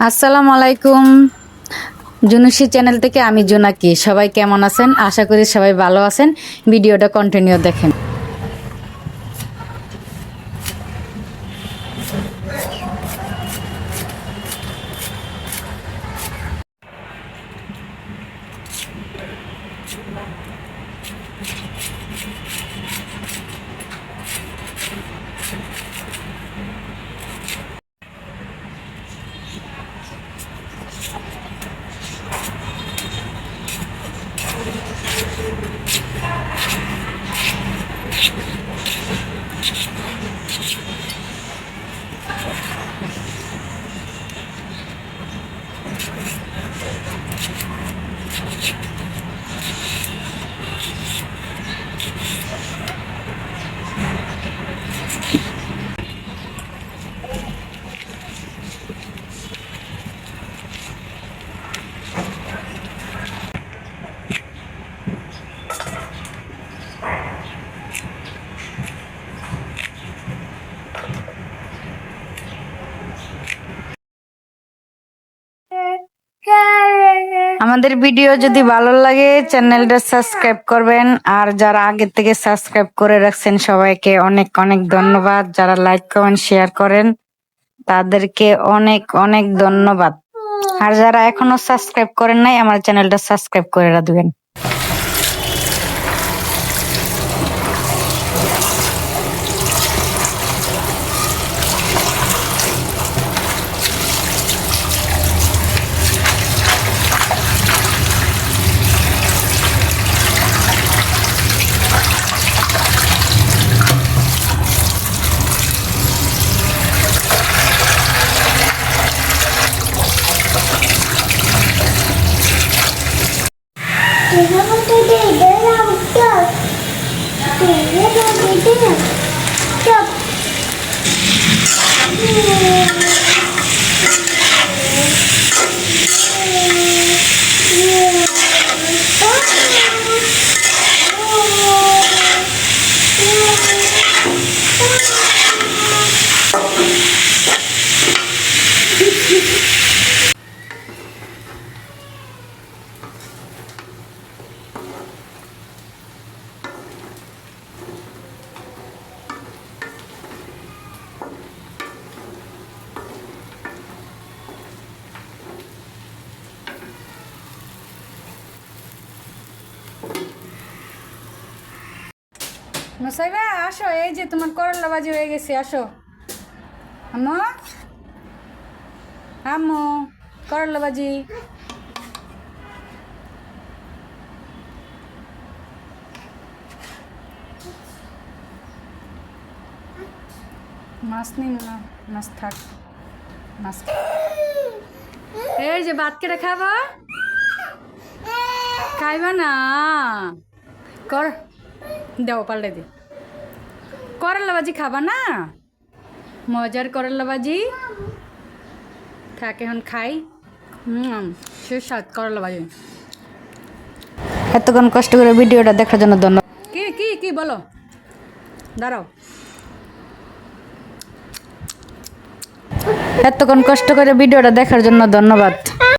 আসসালামু আলাইকুম। জুনুসি চ্যানেল থেকে আমি জোনাকি। সবাই কেমন আছেন? আশা করি সবাই ভালো আছেন। ভিডিওটা কন্টিনিউ দেখেন। 失礼します。আমাদের ভিডিও যদি ভালো লাগে, চ্যানেলটা সাবস্ক্রাইব করবেন। আর যারা আগে থেকে সাবস্ক্রাইব করে রাখছেন, সবাইকে অনেক অনেক ধন্যবাদ। যারা লাইক, কমেন্ট, শেয়ার করেন, তাদেরকে অনেক অনেক ধন্যবাদ। আর যারা এখনও সাবস্ক্রাইব করেন নাই, আমার চ্যানেলটা সাবস্ক্রাইব করে রাখবেন। ഇതിനകത്ത് ഇടണം ഇടണം Thank you. নসাইবা, আসো, এই যে তোমার করলা বাজি হয়ে গেছে, আসো। আম্মু? আম্মু, করলা বাজি মাছ নিন না, মাছ থাক, মাছ এই যে ভাত কেটে খাবা? খাইবা না? কর। দেও, পাল্টে দে। করলা বাজি খাবা না? মজার করলা বাজি থাক, এখন খাই। হুম সুস্বাদ করলা বাজি এতক্ষণ কষ্ট করে ভিডিওটা দেখার জন্য ধন্যবাদ। কি কি কি, বলো। দাঁড়াও। এতক্ষণ কষ্ট করে ভিডিওটা দেখার জন্য ধন্যবাদ।